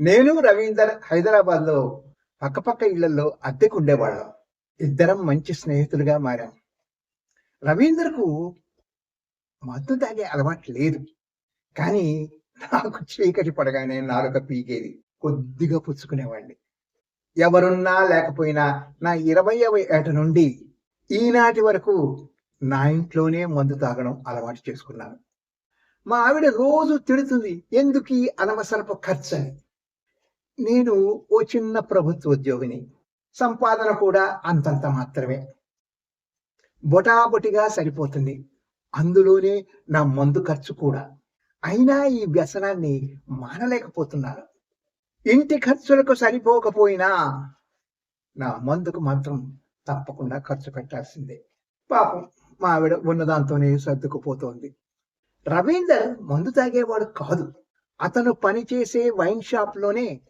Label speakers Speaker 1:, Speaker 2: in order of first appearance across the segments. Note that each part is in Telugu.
Speaker 1: నేను రవీందర్ హైదరాబాద్లో పక్కపక్క ఇళ్ళలో అద్దెకు ఉండేవాళ్ళం ఇద్దరం మంచి స్నేహితులుగా మారాం. రవీందర్కు మత్తు తాగే అలవాటు లేదు. కానీ నాకు చీకటి పడగానే నాలుక పీకేది. కొద్దిగా పుచ్చుకునేవాడిని ఎవరున్నా లేకపోయినా నా ఇరవయవ ఏట నుండి ఈనాటి వరకు నా ఇంట్లోనే మందు తాగడం అలవాటు చేసుకున్నాను. మా ఆవిడ రోజు తిడుతుంది ఎందుకు ఈ అనవసరపు ఖర్చు అని నేను ఓ చిన్న ప్రభుత్వ ఉద్యోగిని సంపాదన కూడా అంతంత మాత్రమే. బొటాబొటిగా సరిపోతుంది. అందులోనే నా మందు ఖర్చు కూడా. అయినా ఈ వ్యసనాన్ని మానలేకపోతున్నాను ఇంటి ఖర్చులకు సరిపోకపోయినా నా మందుకు మాత్రం తప్పకుండా ఖర్చు పెట్టాల్సిందే. పాపం మా ఆవిడ ఉన్నదాంతోనే సర్దుకుపోతోంది. రవీందర్ మందు తాగేవాడు కాదు. అతను పనిచేసే వైన్ షాప్లోనే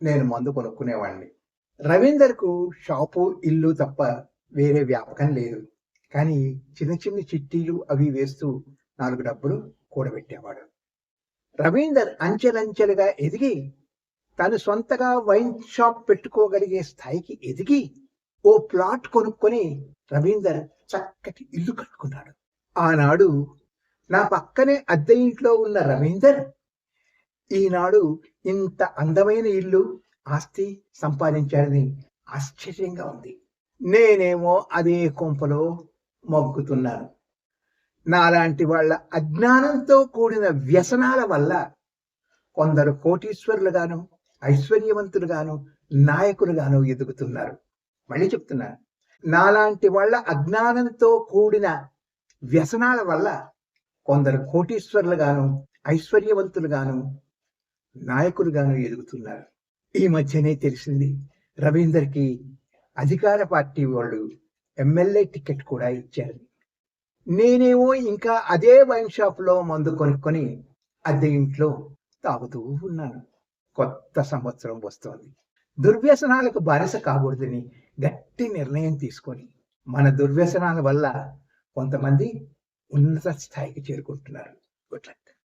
Speaker 1: నేను మందు కొనుక్కునేవాడిని రవీందర్కు షాపు ఇల్లు తప్ప వేరే వ్యాపకం లేదు. కానీ చిన్న చిన్న చిట్టీలు అవి వేస్తూ నాలుగు డబ్బులు కూడబెట్టేవాడు. రవీందర్ అంచెలంచెలుగా ఎదిగి తను సొంతగా వైన్ షాప్ పెట్టుకోగలిగే స్థాయికి ఎదిగి ఓ ప్లాట్ కొనుక్కొని రవీందర్ చక్కటి ఇల్లు కట్టుకున్నాడు. ఆనాడు నా పక్కనే అద్దె ఇంట్లో ఉన్న రవీందర్ ఈనాడు ఇంత అందమైన ఇల్లు ఆస్తి సంపాదించాడని ఆశ్చర్యంగా ఉంది. నేనేమో అదే కొంపలో మగ్గుతున్నాను. నాలాంటి వాళ్ళ అజ్ఞానంతో కూడిన వ్యసనాల వల్ల కొందరు కోటీశ్వరులుగాను ఐశ్వర్యవంతులుగాను నాయకులుగాను ఎదుగుతున్నారు. మళ్ళీ చెప్తున్నాను నాలాంటి వాళ్ళ అజ్ఞానంతో కూడిన వ్యసనాల వల్ల కొందరు కోటీశ్వరులుగాను ఐశ్వర్యవంతులుగాను నాయకులుగాను ఎదుగుతున్నారు. ఈ మధ్యనే తెలిసింది రవీందర్కి అధికార పార్టీ వాళ్ళు ఎమ్మెల్యే టికెట్ కూడా ఇచ్చారు. నేనేమో ఇంకా అదే వైన్ షాప్లో మందు కొనుక్కొని అద్దె ఇంట్లో తాగుతూ ఉన్నాను. కొత్త సంవత్సరం వస్తోంది. దుర్వ్యసనాలకు బానిస కాకూడదని గట్టి నిర్ణయం తీసుకొని మన దుర్వ్యసనాల వల్ల కొంతమంది ఉన్నత స్థాయికి చేరుకుంటున్నారు. Good luck.